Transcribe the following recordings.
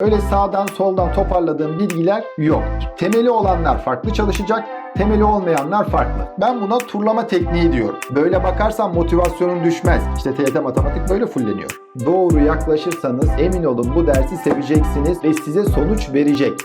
Öyle sağdan soldan toparladığım bilgiler yok. Temeli olanlar farklı çalışacak, temeli olmayanlar farklı. Ben buna turlama tekniği diyorum. Böyle bakarsan motivasyonun düşmez. İşte TYT matematik böyle fulleniyor. Doğru yaklaşırsanız emin olun bu dersi seveceksiniz ve size sonuç verecek.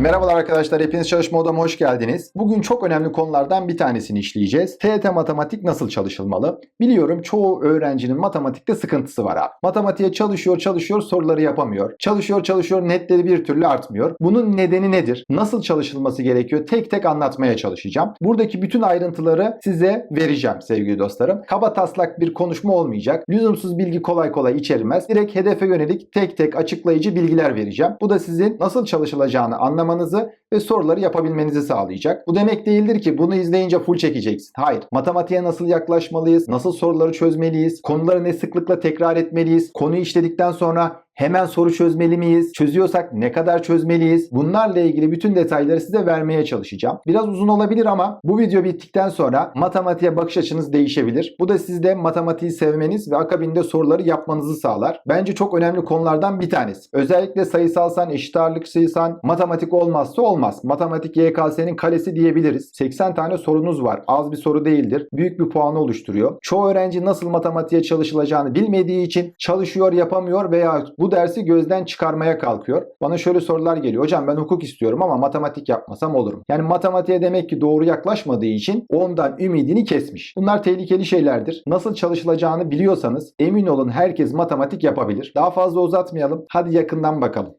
Merhabalar arkadaşlar, hepiniz çalışma odama hoş geldiniz. Bugün çok önemli konulardan bir tanesini işleyeceğiz. TET matematik nasıl çalışılmalı? Biliyorum çoğu öğrencinin matematikte sıkıntısı var abi. Matematiğe çalışıyor çalışıyor soruları yapamıyor. Çalışıyor çalışıyor netleri bir türlü artmıyor. Bunun nedeni nedir? Nasıl çalışılması gerekiyor? Tek tek anlatmaya çalışacağım. Buradaki bütün ayrıntıları size vereceğim sevgili dostlarım. Kaba taslak bir konuşma olmayacak. Lüzumsuz bilgi kolay kolay içermez. Direkt hedefe yönelik tek tek açıklayıcı bilgiler vereceğim. Bu da sizin nasıl çalışılacağını anlamanızı ve soruları yapabilmenizi sağlayacak. Bu demek değildir ki bunu izleyince full çekeceksin. Hayır. Matematiğe nasıl yaklaşmalıyız? Nasıl soruları çözmeliyiz? Konuları ne sıklıkla tekrar etmeliyiz? Konuyu işledikten sonra Hemen soru çözmeli miyiz? Çözüyorsak ne kadar çözmeliyiz? Bunlarla ilgili bütün detayları size vermeye çalışacağım. Biraz uzun olabilir ama bu video bittikten sonra matematiğe bakış açınız değişebilir. Bu da sizde matematiği sevmeniz ve akabinde soruları yapmanızı sağlar. Bence çok önemli konulardan bir tanesi. Özellikle sayısalsan, eşit ağırlıkçıysan matematik olmazsa olmaz. Matematik YKS'nin kalesi diyebiliriz. 80 tane sorunuz var. Az bir soru değildir. Büyük bir puanı oluşturuyor. Çoğu öğrenci nasıl matematiğe çalışılacağını bilmediği için çalışıyor, yapamıyor veya bu bu dersi gözden çıkarmaya kalkıyor. Bana şöyle sorular geliyor. Hocam ben hukuk istiyorum ama matematik yapmasam olur mu? Yani matematiğe demek ki doğru yaklaşmadığı için ondan ümidini kesmiş. Bunlar tehlikeli şeylerdir. Nasıl çalışılacağını biliyorsanız emin olun herkes matematik yapabilir. Daha fazla uzatmayalım. Hadi yakından bakalım.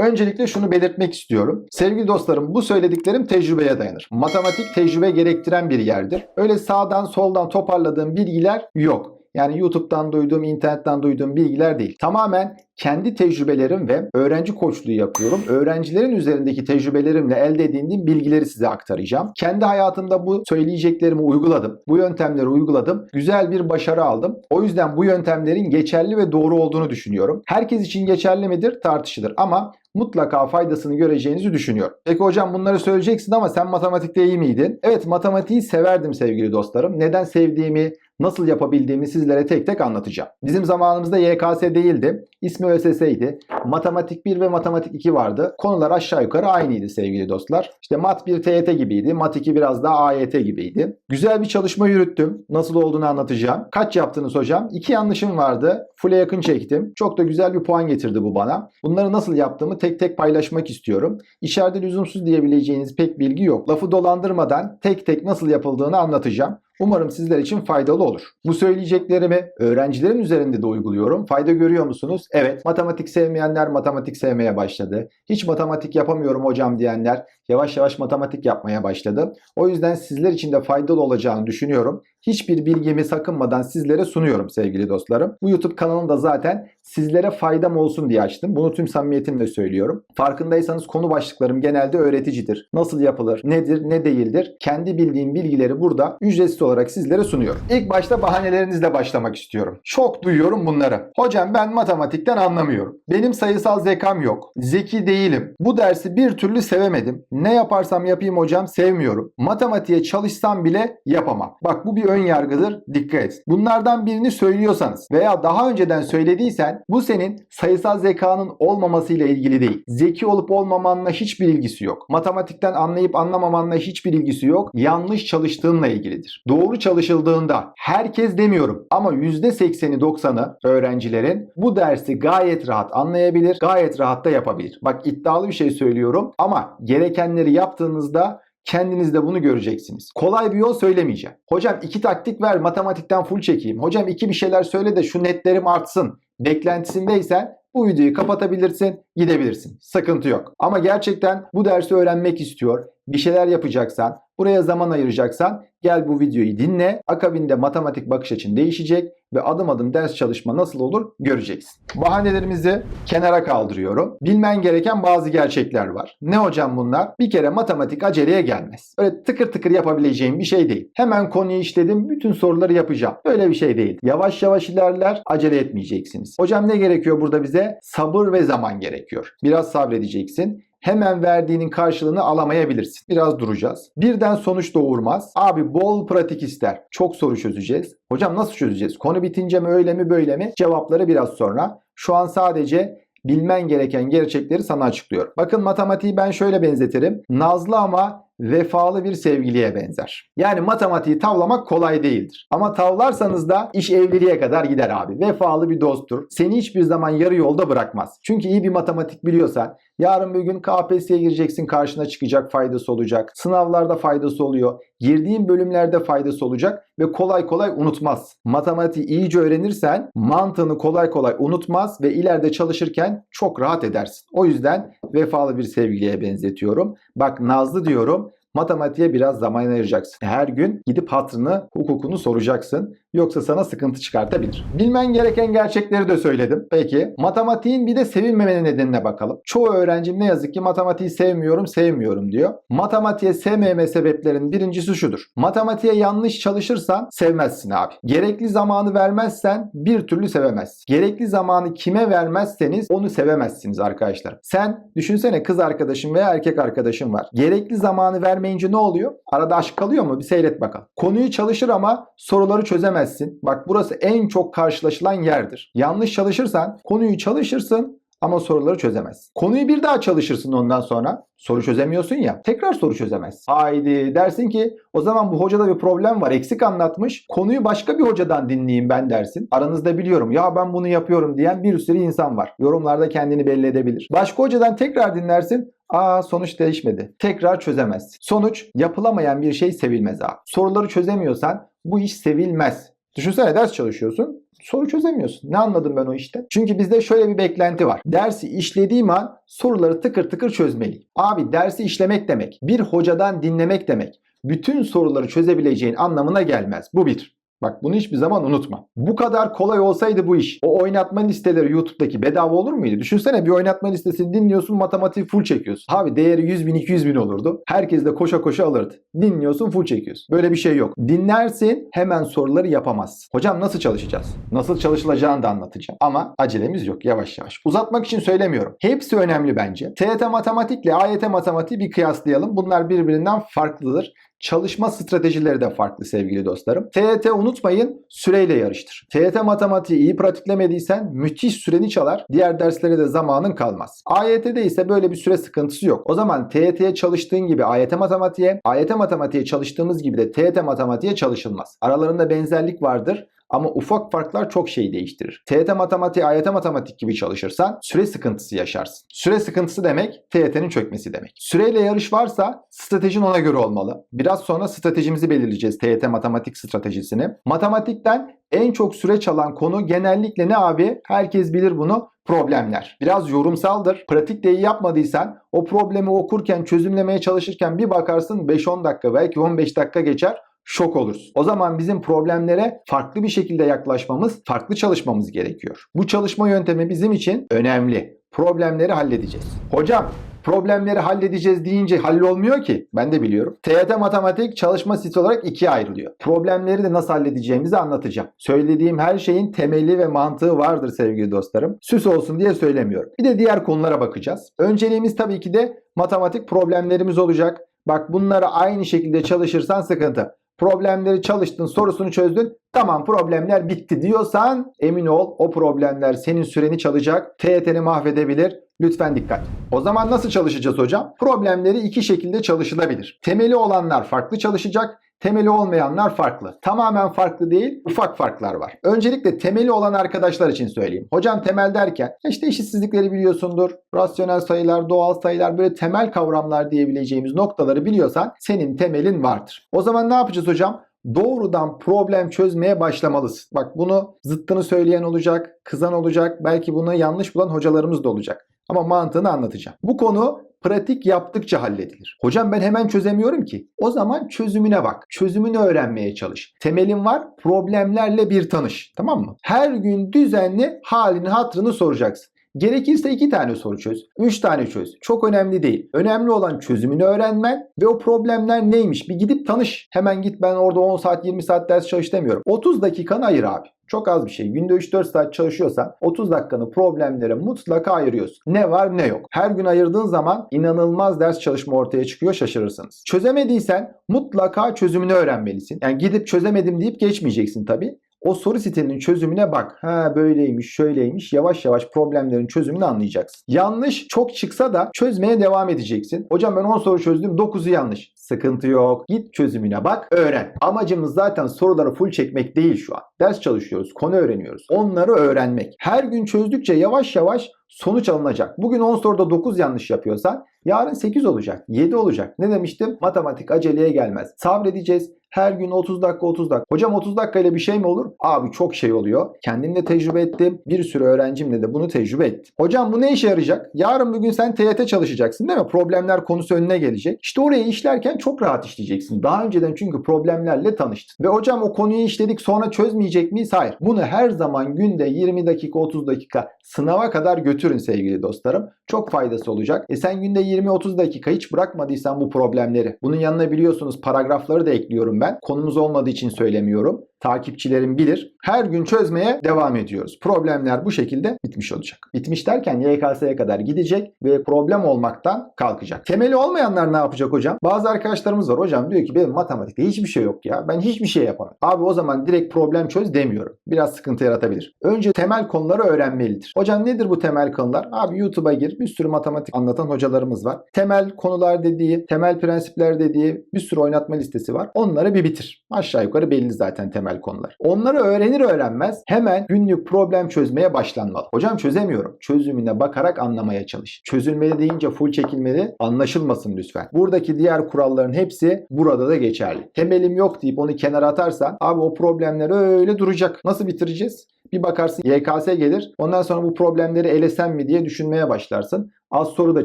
Öncelikle şunu belirtmek istiyorum. Sevgili dostlarım bu söylediklerim tecrübeye dayanır. Matematik tecrübe gerektiren bir yerdir. Öyle sağdan soldan toparladığım bilgiler yok. Yani YouTube'dan duyduğum, internetten duyduğum bilgiler değil. Tamamen kendi tecrübelerim ve öğrenci koçluğu yapıyorum. Öğrencilerin üzerindeki tecrübelerimle elde edindiğim bilgileri size aktaracağım. Kendi hayatımda bu söyleyeceklerimi uyguladım. Bu yöntemleri uyguladım. Güzel bir başarı aldım. O yüzden bu yöntemlerin geçerli ve doğru olduğunu düşünüyorum. Herkes için geçerli midir? Tartışılır ama mutlaka faydasını göreceğinizi düşünüyorum. Peki hocam bunları söyleyeceksin ama sen matematikte iyi miydin? Evet matematiği severdim sevgili dostlarım. Neden sevdiğimi, nasıl yapabildiğimi sizlere tek tek anlatacağım. Bizim zamanımızda YKS değildi. İsmi ÖSS'ydi. Matematik 1 ve Matematik 2 vardı. Konular aşağı yukarı aynıydı sevgili dostlar. İşte Mat 1 TYT gibiydi. Mat 2 biraz daha AYT gibiydi. Güzel bir çalışma yürüttüm. Nasıl olduğunu anlatacağım. Kaç yaptınız hocam? İki yanlışım vardı. Full'e yakın çektim. Çok da güzel bir puan getirdi bu bana. Bunları nasıl yaptığımı tek tek paylaşmak istiyorum. İçeride lüzumsuz diyebileceğiniz pek bilgi yok. Lafı dolandırmadan tek tek nasıl yapıldığını anlatacağım. Umarım sizler için faydalı olur. Bu söyleyeceklerimi öğrencilerin üzerinde de uyguluyorum. Fayda görüyor musunuz? Evet. Matematik sevmeyenler matematik sevmeye başladı. Hiç matematik yapamıyorum hocam diyenler yavaş yavaş matematik yapmaya başladı. O yüzden sizler için de faydalı olacağını düşünüyorum. Hiçbir bilgimi sakınmadan sizlere sunuyorum sevgili dostlarım. Bu YouTube kanalını da zaten sizlere faydam olsun diye açtım. Bunu tüm samimiyetimle söylüyorum. Farkındaysanız konu başlıklarım genelde öğreticidir. Nasıl yapılır, nedir, ne değildir? Kendi bildiğim bilgileri burada ücretsiz olarak sizlere sunuyorum. İlk başta bahanelerinizle başlamak istiyorum. Çok duyuyorum bunları. Hocam ben matematikten anlamıyorum. Benim sayısal zekam yok. Zeki değilim. Bu dersi bir türlü sevemedim. Ne yaparsam yapayım hocam sevmiyorum. Matematiğe çalışsam bile yapamam. Bak bu bir ön yargıdır. Dikkat et. Bunlardan birini söylüyorsanız veya daha önceden söylediysen bu senin sayısal zekanın olmamasıyla ilgili değil. Zeki olup olmamanla hiçbir ilgisi yok. Matematikten anlayıp anlamamanla hiçbir ilgisi yok. Yanlış çalıştığınla ilgilidir. Doğru çalışıldığında herkes demiyorum ama %80'i 90'ı öğrencilerin bu dersi gayet rahat anlayabilir, gayet rahat da yapabilir. Bak iddialı bir şey söylüyorum ama gerekenleri yaptığınızda Kendiniz de bunu göreceksiniz. Kolay bir yol söylemeyeceğim. Hocam iki taktik ver matematikten full çekeyim. Hocam iki bir şeyler söyle de şu netlerim artsın. Beklentisindeysen bu videoyu kapatabilirsin, gidebilirsin. Sıkıntı yok. Ama gerçekten bu dersi öğrenmek istiyor, bir şeyler yapacaksan, buraya zaman ayıracaksan gel bu videoyu dinle. Akabinde matematik bakış açın değişecek ve adım adım ders çalışma nasıl olur göreceksin. Bahanelerimizi kenara kaldırıyorum. Bilmen gereken bazı gerçekler var. Ne hocam bunlar? Bir kere matematik aceleye gelmez. Öyle tıkır tıkır yapabileceğim bir şey değil. Hemen konuyu işledim, bütün soruları yapacağım. Öyle bir şey değil. Yavaş yavaş ilerler, acele etmeyeceksiniz. Hocam ne gerekiyor burada bize? Sabır ve zaman gerekiyor. Biraz sabredeceksin. Hemen verdiğinin karşılığını alamayabilirsin. Biraz duracağız. Birden sonuç doğurmaz. Abi bol pratik ister. Çok soru çözeceğiz. Hocam nasıl çözeceğiz? Konu bitince mi öyle mi böyle mi? Cevapları biraz sonra. Şu an sadece bilmen gereken gerçekleri sana açıklıyorum. Bakın matematiği ben şöyle benzetirim. Nazlı ama vefalı bir sevgiliye benzer. Yani matematiği tavlamak kolay değildir. Ama tavlarsanız da iş evliliğe kadar gider abi. Vefalı bir dosttur. Seni hiçbir zaman yarı yolda bırakmaz. Çünkü iyi bir matematik biliyorsan yarın bir gün KPSS'ye gireceksin karşına çıkacak faydası olacak. Sınavlarda faydası oluyor. Girdiğin bölümlerde faydası olacak ve kolay kolay unutmaz. Matematiği iyice öğrenirsen mantığını kolay kolay unutmaz ve ileride çalışırken çok rahat edersin. O yüzden vefalı bir sevgiliye benzetiyorum. Bak Nazlı diyorum matematiğe biraz zaman ayıracaksın. Her gün gidip hatrını, hukukunu soracaksın. Yoksa sana sıkıntı çıkartabilir. Bilmen gereken gerçekleri de söyledim. Peki matematiğin bir de sevilmeme nedenine bakalım. Çoğu öğrencim ne yazık ki matematiği sevmiyorum, sevmiyorum diyor. Matematiğe sevmeme sebeplerin birincisi şudur. Matematiğe yanlış çalışırsan sevmezsin abi. Gerekli zamanı vermezsen bir türlü sevemezsin. Gerekli zamanı kime vermezseniz onu sevemezsiniz arkadaşlar. Sen düşünsene kız arkadaşın veya erkek arkadaşın var. Gerekli zamanı vermeyince ne oluyor? Arada aşk kalıyor mu? Bir seyret bakalım. Konuyu çalışır ama soruları çözemezsin. Bak burası en çok karşılaşılan yerdir. Yanlış çalışırsan konuyu çalışırsın ama soruları çözemezsin. Konuyu bir daha çalışırsın ondan sonra. Soru çözemiyorsun ya. Tekrar soru çözemezsin. Haydi dersin ki o zaman bu hocada bir problem var. Eksik anlatmış. Konuyu başka bir hocadan dinleyeyim ben dersin. Aranızda biliyorum ya ben bunu yapıyorum diyen bir sürü insan var. Yorumlarda kendini belli edebilir. Başka hocadan tekrar dinlersin. Aa sonuç değişmedi. Tekrar çözemezsin. Sonuç yapılamayan bir şey sevilmez abi. Soruları çözemiyorsan bu iş sevilmez. Düşünsene ders çalışıyorsun. Soru çözemiyorsun. Ne anladım ben o işte? Çünkü bizde şöyle bir beklenti var. Dersi işlediğim an soruları tıkır tıkır çözmeliyim. Abi dersi işlemek demek, bir hocadan dinlemek demek. Bütün soruları çözebileceğin anlamına gelmez. Bu bir. Bak bunu hiçbir zaman unutma. Bu kadar kolay olsaydı bu iş. O oynatma listeleri YouTube'daki bedava olur muydu? Düşünsene bir oynatma listesini dinliyorsun matematiği full çekiyorsun. Abi değeri 100 bin 200 bin olurdu. Herkes de koşa koşa alırdı. Dinliyorsun full çekiyorsun. Böyle bir şey yok. Dinlersin hemen soruları yapamazsın. Hocam nasıl çalışacağız? Nasıl çalışılacağını da anlatacağım. Ama acelemiz yok yavaş yavaş. Uzatmak için söylemiyorum. Hepsi önemli bence. TET matematikle AYT matematiği bir kıyaslayalım. Bunlar birbirinden farklıdır. Çalışma stratejileri de farklı sevgili dostlarım. TYT unutmayın süreyle yarıştır. TYT matematiği iyi pratiklemediysen müthiş süreni çalar. Diğer derslere de zamanın kalmaz. AYT'de ise böyle bir süre sıkıntısı yok. O zaman TYT'ye çalıştığın gibi AYT matematiğe, AYT matematiğe çalıştığımız gibi de TYT matematiğe çalışılmaz. Aralarında benzerlik vardır. Ama ufak farklar çok şey değiştirir. TYT matematiği, AYT matematik gibi çalışırsan süre sıkıntısı yaşarsın. Süre sıkıntısı demek TYT'nin çökmesi demek. Süreyle yarış varsa stratejin ona göre olmalı. Biraz sonra stratejimizi belirleyeceğiz TYT matematik stratejisini. Matematikten en çok süre çalan konu genellikle ne abi? Herkes bilir bunu problemler. Biraz yorumsaldır. Pratik de iyi yapmadıysan o problemi okurken, çözümlemeye çalışırken bir bakarsın 5-10 dakika belki 15 dakika geçer şok oluruz. O zaman bizim problemlere farklı bir şekilde yaklaşmamız, farklı çalışmamız gerekiyor. Bu çalışma yöntemi bizim için önemli. Problemleri halledeceğiz. Hocam problemleri halledeceğiz deyince hallolmuyor ki. Ben de biliyorum. TYT matematik çalışma seti olarak ikiye ayrılıyor. Problemleri de nasıl halledeceğimizi anlatacağım. Söylediğim her şeyin temeli ve mantığı vardır sevgili dostlarım. Süs olsun diye söylemiyorum. Bir de diğer konulara bakacağız. Önceliğimiz tabii ki de matematik problemlerimiz olacak. Bak bunlara aynı şekilde çalışırsan sıkıntı problemleri çalıştın, sorusunu çözdün. Tamam problemler bitti diyorsan emin ol o problemler senin süreni çalacak. TYT'ni mahvedebilir. Lütfen dikkat. O zaman nasıl çalışacağız hocam? Problemleri iki şekilde çalışılabilir. Temeli olanlar farklı çalışacak. Temeli olmayanlar farklı. Tamamen farklı değil, ufak farklar var. Öncelikle temeli olan arkadaşlar için söyleyeyim. Hocam temel derken işte eşitsizlikleri biliyorsundur. Rasyonel sayılar, doğal sayılar böyle temel kavramlar diyebileceğimiz noktaları biliyorsan senin temelin vardır. O zaman ne yapacağız hocam? doğrudan problem çözmeye başlamalısın. Bak bunu zıttını söyleyen olacak, kızan olacak, belki bunu yanlış bulan hocalarımız da olacak. Ama mantığını anlatacağım. Bu konu pratik yaptıkça halledilir. Hocam ben hemen çözemiyorum ki. O zaman çözümüne bak. Çözümünü öğrenmeye çalış. Temelin var. Problemlerle bir tanış. Tamam mı? Her gün düzenli halini hatrını soracaksın. Gerekirse iki tane soru çöz, üç tane çöz. Çok önemli değil. Önemli olan çözümünü öğrenmen ve o problemler neymiş bir gidip tanış. Hemen git ben orada 10 saat 20 saat ders çalış demiyorum. 30 dakikanı ayır abi. Çok az bir şey. Günde 3-4 saat çalışıyorsan 30 dakikanı problemlere mutlaka ayırıyorsun. Ne var ne yok. Her gün ayırdığın zaman inanılmaz ders çalışma ortaya çıkıyor şaşırırsınız. Çözemediysen mutlaka çözümünü öğrenmelisin. Yani gidip çözemedim deyip geçmeyeceksin tabii. O soru sitenin çözümüne bak. Ha böyleymiş, şöyleymiş. Yavaş yavaş problemlerin çözümünü anlayacaksın. Yanlış çok çıksa da çözmeye devam edeceksin. Hocam ben 10 soru çözdüm, 9'u yanlış. Sıkıntı yok. Git çözümüne bak, öğren. Amacımız zaten soruları full çekmek değil şu an. Ders çalışıyoruz, konu öğreniyoruz. Onları öğrenmek. Her gün çözdükçe yavaş yavaş sonuç alınacak. Bugün 10 soruda 9 yanlış yapıyorsan yarın 8 olacak, 7 olacak. Ne demiştim? Matematik aceleye gelmez. Sabredeceğiz. Her gün 30 dakika 30 dakika. Hocam 30 dakika ile bir şey mi olur? Abi çok şey oluyor. Kendim de tecrübe ettim. Bir sürü öğrencimle de bunu tecrübe ettim. Hocam bu ne işe yarayacak? Yarın bugün sen TYT çalışacaksın değil mi? Problemler konusu önüne gelecek. İşte orayı işlerken çok rahat işleyeceksin. Daha önceden çünkü problemlerle tanıştın. Ve hocam o konuyu işledik sonra çözmeyecek miyiz? Hayır. Bunu her zaman günde 20 dakika 30 dakika sınava kadar götürün sevgili dostlarım. Çok faydası olacak. E sen günde 20-30 dakika hiç bırakmadıysan bu problemleri. Bunun yanına biliyorsunuz paragrafları da ekliyorum ben. Konumuz olmadığı için söylemiyorum. Takipçilerim bilir. Her gün çözmeye devam ediyoruz. Problemler bu şekilde bitmiş olacak. Bitmiş derken YKS'ye kadar gidecek ve problem olmaktan kalkacak. Temeli olmayanlar ne yapacak hocam? Bazı arkadaşlarımız var. Hocam diyor ki benim matematikte hiçbir şey yok ya. Ben hiçbir şey yapamam. Abi o zaman direkt problem çöz demiyorum. Biraz sıkıntı yaratabilir. Önce temel konuları öğrenmelidir. Hocam nedir bu temel konular? Abi YouTube'a gir. Bir sürü matematik anlatan hocalarımız var. Temel konular dediği, temel prensipler dediği bir sürü oynatma listesi var. Onları bir bitir. Aşağı yukarı belli zaten temel konular. Onları öğrenir öğrenmez hemen günlük problem çözmeye başlanmalı. Hocam çözemiyorum. Çözümüne bakarak anlamaya çalış. Çözülmeli deyince full çekilmeli anlaşılmasın lütfen. Buradaki diğer kuralların hepsi burada da geçerli. Temelim yok deyip onu kenara atarsan abi o problemler öyle duracak. Nasıl bitireceğiz? Bir bakarsın YKS gelir. Ondan sonra bu problemleri elesem mi diye düşünmeye başlarsın. Az soru da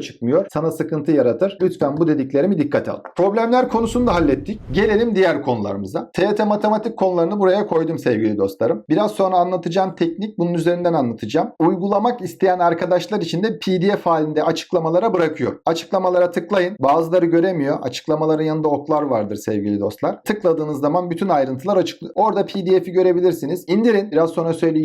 çıkmıyor. Sana sıkıntı yaratır. Lütfen bu dediklerimi dikkate al. Problemler konusunu da hallettik. Gelelim diğer konularımıza. TYT matematik konularını buraya koydum sevgili dostlarım. Biraz sonra anlatacağım teknik bunun üzerinden anlatacağım. Uygulamak isteyen arkadaşlar için de PDF halinde açıklamalara bırakıyor. Açıklamalara tıklayın. Bazıları göremiyor. Açıklamaların yanında oklar vardır sevgili dostlar. Tıkladığınız zaman bütün ayrıntılar açık. Orada PDF'i görebilirsiniz. İndirin. Biraz sonra söyleyeceğim.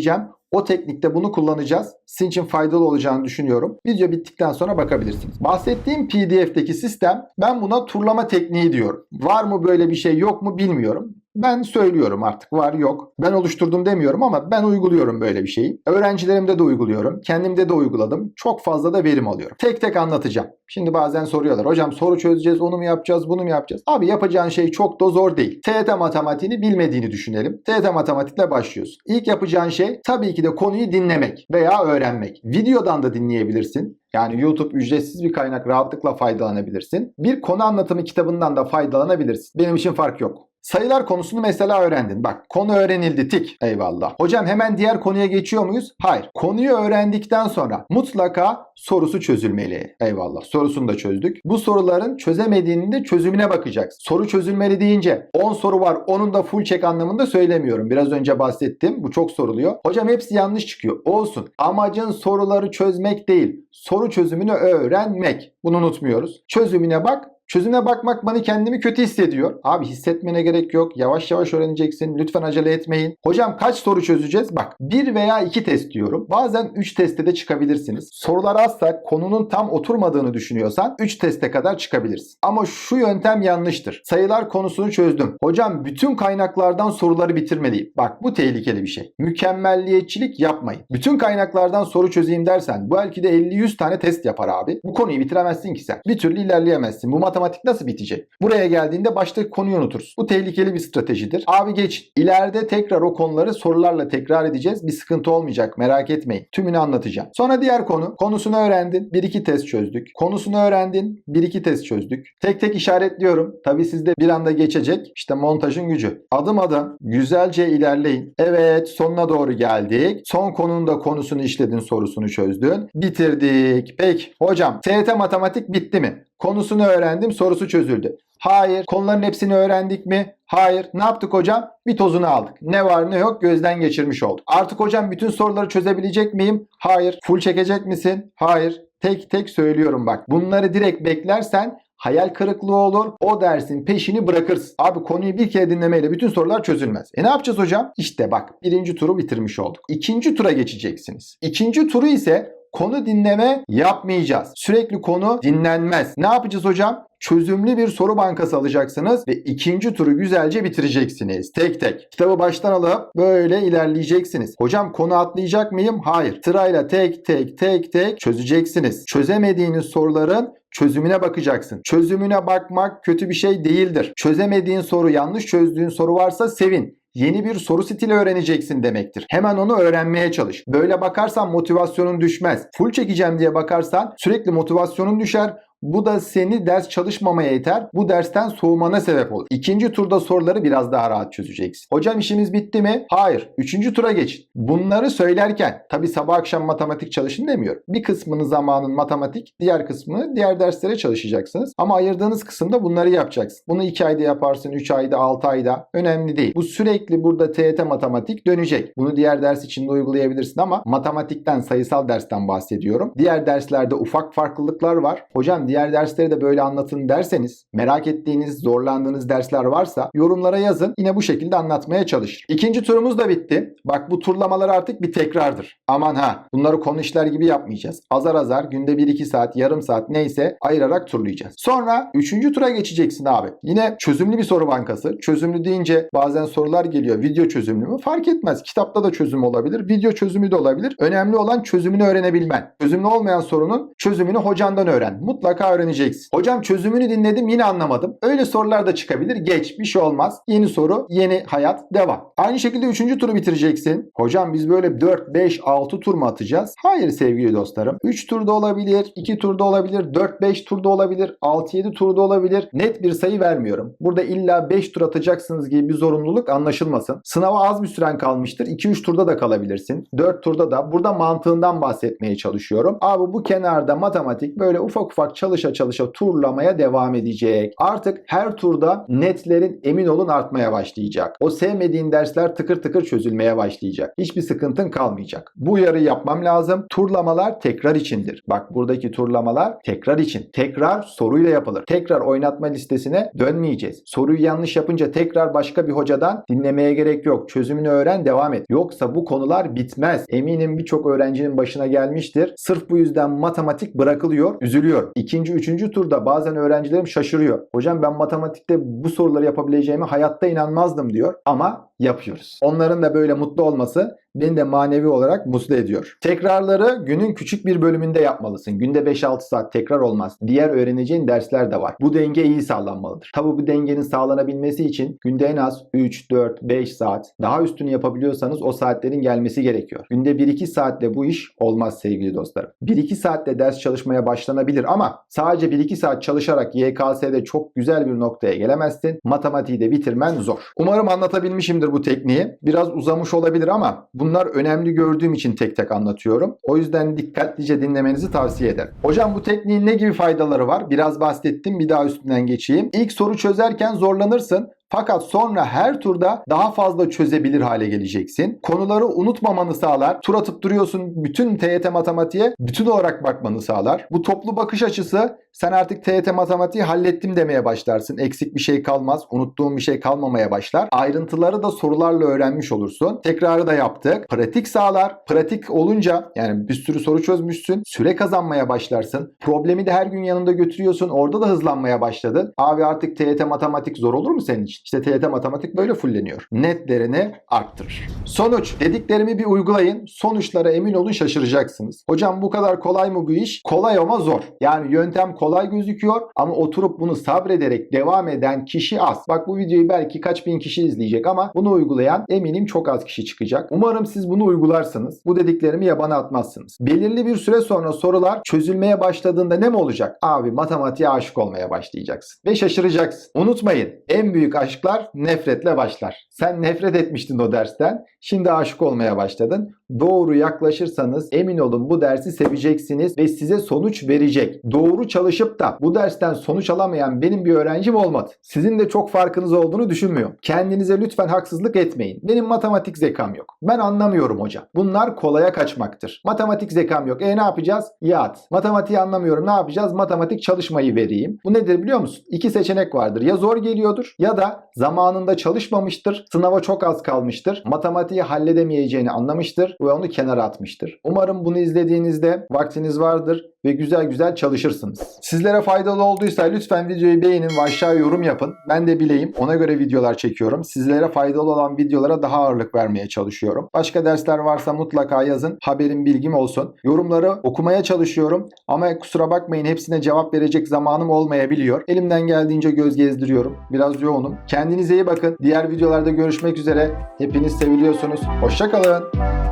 O teknikte bunu kullanacağız. Sizin için faydalı olacağını düşünüyorum. Video bittikten sonra bakabilirsiniz. Bahsettiğim PDF'deki sistem ben buna turlama tekniği diyorum. Var mı böyle bir şey yok mu bilmiyorum. Ben söylüyorum artık var yok. Ben oluşturdum demiyorum ama ben uyguluyorum böyle bir şeyi. Öğrencilerimde de uyguluyorum. Kendimde de uyguladım. Çok fazla da verim alıyorum. Tek tek anlatacağım. Şimdi bazen soruyorlar. Hocam soru çözeceğiz, onu mu yapacağız, bunu mu yapacağız? Abi yapacağın şey çok da zor değil. TYT matematiğini bilmediğini düşünelim. TYT matematikle başlıyorsun. İlk yapacağın şey tabii ki de konuyu dinlemek veya öğrenmek. Videodan da dinleyebilirsin. Yani YouTube ücretsiz bir kaynak rahatlıkla faydalanabilirsin. Bir konu anlatımı kitabından da faydalanabilirsin. Benim için fark yok. Sayılar konusunu mesela öğrendin. Bak konu öğrenildi tik. Eyvallah. Hocam hemen diğer konuya geçiyor muyuz? Hayır. Konuyu öğrendikten sonra mutlaka sorusu çözülmeli. Eyvallah. Sorusunu da çözdük. Bu soruların çözemediğinin de çözümüne bakacaksın. Soru çözülmeli deyince 10 soru var onun da full check anlamında söylemiyorum. Biraz önce bahsettim. Bu çok soruluyor. Hocam hepsi yanlış çıkıyor. Olsun. Amacın soruları çözmek değil. Soru çözümünü öğrenmek. Bunu unutmuyoruz. Çözümüne bak Çözüme bakmak bana kendimi kötü hissediyor. Abi hissetmene gerek yok. Yavaş yavaş öğreneceksin. Lütfen acele etmeyin. Hocam kaç soru çözeceğiz? Bak bir veya iki test diyorum. Bazen 3 testte de çıkabilirsiniz. Sorular azsa konunun tam oturmadığını düşünüyorsan 3 teste kadar çıkabilirsin. Ama şu yöntem yanlıştır. Sayılar konusunu çözdüm. Hocam bütün kaynaklardan soruları bitirmeliyim. Bak bu tehlikeli bir şey. Mükemmelliyetçilik yapmayın. Bütün kaynaklardan soru çözeyim dersen belki de 50-100 tane test yapar abi. Bu konuyu bitiremezsin ki sen. Bir türlü ilerleyemezsin. Bu matematik nasıl bitecek? Buraya geldiğinde başta konuyu unutursun. Bu tehlikeli bir stratejidir. Abi geç. İleride tekrar o konuları sorularla tekrar edeceğiz. Bir sıkıntı olmayacak. Merak etmeyin. Tümünü anlatacağım. Sonra diğer konu. Konusunu öğrendin. Bir iki test çözdük. Konusunu öğrendin. Bir iki test çözdük. Tek tek işaretliyorum. Tabi sizde bir anda geçecek. İşte montajın gücü. Adım adım güzelce ilerleyin. Evet sonuna doğru geldik. Son konunun da konusunu işledin sorusunu çözdün. Bitirdik. Peki hocam TYT matematik bitti mi? Konusunu öğrendim, sorusu çözüldü. Hayır. Konuların hepsini öğrendik mi? Hayır. Ne yaptık hocam? Bir tozunu aldık. Ne var ne yok gözden geçirmiş olduk. Artık hocam bütün soruları çözebilecek miyim? Hayır. Full çekecek misin? Hayır. Tek tek söylüyorum bak. Bunları direkt beklersen hayal kırıklığı olur. O dersin peşini bırakırsın. Abi konuyu bir kere dinlemeyle bütün sorular çözülmez. E ne yapacağız hocam? İşte bak birinci turu bitirmiş olduk. İkinci tura geçeceksiniz. İkinci turu ise konu dinleme yapmayacağız. Sürekli konu dinlenmez. Ne yapacağız hocam? çözümlü bir soru bankası alacaksınız ve ikinci turu güzelce bitireceksiniz. Tek tek. Kitabı baştan alıp böyle ilerleyeceksiniz. Hocam konu atlayacak mıyım? Hayır. Sırayla tek tek tek tek çözeceksiniz. Çözemediğiniz soruların çözümüne bakacaksın. Çözümüne bakmak kötü bir şey değildir. Çözemediğin soru, yanlış çözdüğün soru varsa sevin yeni bir soru stili öğreneceksin demektir. Hemen onu öğrenmeye çalış. Böyle bakarsan motivasyonun düşmez. Full çekeceğim diye bakarsan sürekli motivasyonun düşer. Bu da seni ders çalışmamaya iter. Bu dersten soğumana sebep olur. İkinci turda soruları biraz daha rahat çözeceksin. Hocam işimiz bitti mi? Hayır. Üçüncü tura geçin. Bunları söylerken tabi sabah akşam matematik çalışın demiyorum. Bir kısmını zamanın matematik, diğer kısmını diğer derslere çalışacaksınız. Ama ayırdığınız kısımda bunları yapacaksın. Bunu 2 ayda yaparsın, 3 ayda, 6 ayda. Önemli değil. Bu sürekli burada TET matematik dönecek. Bunu diğer ders içinde uygulayabilirsin ama matematikten, sayısal dersten bahsediyorum. Diğer derslerde ufak farklılıklar var. Hocam diğer dersleri de böyle anlatın derseniz merak ettiğiniz, zorlandığınız dersler varsa yorumlara yazın. Yine bu şekilde anlatmaya çalışır. İkinci turumuz da bitti. Bak bu turlamalar artık bir tekrardır. Aman ha bunları konu işler gibi yapmayacağız. Azar azar günde 1-2 saat, yarım saat neyse ayırarak turlayacağız. Sonra üçüncü tura geçeceksin abi. Yine çözümlü bir soru bankası. Çözümlü deyince bazen sorular geliyor. Video çözümlü mü? Fark etmez. Kitapta da çözüm olabilir. Video çözümü de olabilir. Önemli olan çözümünü öğrenebilmen. Çözümlü olmayan sorunun çözümünü hocandan öğren. Mutlaka öğreneceksin. Hocam çözümünü dinledim yine anlamadım. Öyle sorular da çıkabilir. Geç bir şey olmaz. Yeni soru, yeni hayat devam. Aynı şekilde 3. turu bitireceksin. Hocam biz böyle 4, 5, 6 tur mu atacağız? Hayır sevgili dostlarım. 3 turda olabilir, 2 turda olabilir, 4, 5 turda olabilir, 6, 7 turda olabilir. Net bir sayı vermiyorum. Burada illa 5 tur atacaksınız gibi bir zorunluluk anlaşılmasın. Sınava az bir süren kalmıştır. 2-3 turda da kalabilirsin. 4 turda da. Burada mantığından bahsetmeye çalışıyorum. Abi bu kenarda matematik böyle ufak ufak çalışa çalışa turlamaya devam edecek. Artık her turda netlerin emin olun artmaya başlayacak. O sevmediğin dersler tıkır tıkır çözülmeye başlayacak. Hiçbir sıkıntın kalmayacak. Bu uyarıyı yapmam lazım. Turlamalar tekrar içindir. Bak buradaki turlamalar tekrar için. Tekrar soruyla yapılır. Tekrar oynatma listesine dönmeyeceğiz. Soruyu yanlış yapınca tekrar başka bir hocadan dinlemeye gerek yok. Çözümünü öğren devam et. Yoksa bu konular bitmez. Eminim birçok öğrencinin başına gelmiştir. Sırf bu yüzden matematik bırakılıyor. Üzülüyor. İkinci, üçüncü turda bazen öğrencilerim şaşırıyor. Hocam ben matematikte bu soruları yapabileceğime hayatta inanmazdım diyor. Ama yapıyoruz. Onların da böyle mutlu olması beni de manevi olarak mutlu ediyor. Tekrarları günün küçük bir bölümünde yapmalısın. Günde 5-6 saat tekrar olmaz. Diğer öğreneceğin dersler de var. Bu denge iyi sağlanmalıdır. Tabi bu dengenin sağlanabilmesi için günde en az 3, 4, 5 saat daha üstünü yapabiliyorsanız o saatlerin gelmesi gerekiyor. Günde 1-2 saatle bu iş olmaz sevgili dostlarım. 1-2 saatte ders çalışmaya başlanabilir ama sadece 1-2 saat çalışarak YKS'de çok güzel bir noktaya gelemezsin. Matematiği de bitirmen zor. Umarım anlatabilmişimdir bu tekniği. Biraz uzamış olabilir ama bunlar önemli gördüğüm için tek tek anlatıyorum. O yüzden dikkatlice dinlemenizi tavsiye ederim. Hocam bu tekniğin ne gibi faydaları var? Biraz bahsettim bir daha üstünden geçeyim. İlk soru çözerken zorlanırsın. Fakat sonra her turda daha fazla çözebilir hale geleceksin. Konuları unutmamanı sağlar. Tur atıp duruyorsun bütün TYT matematiğe bütün olarak bakmanı sağlar. Bu toplu bakış açısı sen artık TYT matematiği hallettim demeye başlarsın. Eksik bir şey kalmaz. Unuttuğun bir şey kalmamaya başlar. Ayrıntıları da sorularla öğrenmiş olursun. Tekrarı da yaptık. Pratik sağlar. Pratik olunca yani bir sürü soru çözmüşsün. Süre kazanmaya başlarsın. Problemi de her gün yanında götürüyorsun. Orada da hızlanmaya başladın. Abi artık TYT matematik zor olur mu senin için? İşte TYT matematik böyle fulleniyor. Netlerini arttırır. Sonuç. Dediklerimi bir uygulayın. Sonuçlara emin olun şaşıracaksınız. Hocam bu kadar kolay mı bu iş? Kolay ama zor. Yani yöntem kolay gözüküyor ama oturup bunu sabrederek devam eden kişi az. Bak bu videoyu belki kaç bin kişi izleyecek ama bunu uygulayan eminim çok az kişi çıkacak. Umarım siz bunu uygularsınız. Bu dediklerimi yabana atmazsınız. Belirli bir süre sonra sorular çözülmeye başladığında ne mi olacak? Abi matematiğe aşık olmaya başlayacaksın. Ve şaşıracaksın. Unutmayın en büyük aşklar nefretle başlar. Sen nefret etmiştin o dersten. Şimdi aşık olmaya başladın. Doğru yaklaşırsanız emin olun bu dersi seveceksiniz ve size sonuç verecek. Doğru çalış çalışıp da bu dersten sonuç alamayan benim bir öğrencim olmadı. Sizin de çok farkınız olduğunu düşünmüyorum. Kendinize lütfen haksızlık etmeyin. Benim matematik zekam yok. Ben anlamıyorum hocam. Bunlar kolaya kaçmaktır. Matematik zekam yok. E ne yapacağız? Yat. Matematiği anlamıyorum. Ne yapacağız? Matematik çalışmayı vereyim. Bu nedir biliyor musun? İki seçenek vardır. Ya zor geliyordur ya da zamanında çalışmamıştır. Sınava çok az kalmıştır. Matematiği halledemeyeceğini anlamıştır ve onu kenara atmıştır. Umarım bunu izlediğinizde vaktiniz vardır ve güzel güzel çalışırsınız. Sizlere faydalı olduysa lütfen videoyu beğenin ve aşağı yorum yapın. Ben de bileyim. Ona göre videolar çekiyorum. Sizlere faydalı olan videolara daha ağırlık vermeye çalışıyorum. Başka dersler varsa mutlaka yazın. Haberim bilgim olsun. Yorumları okumaya çalışıyorum ama kusura bakmayın hepsine cevap verecek zamanım olmayabiliyor. Elimden geldiğince göz gezdiriyorum. Biraz yoğunum. Kendinize iyi bakın. Diğer videolarda görüşmek üzere. Hepiniz seviliyorsunuz. Hoşçakalın.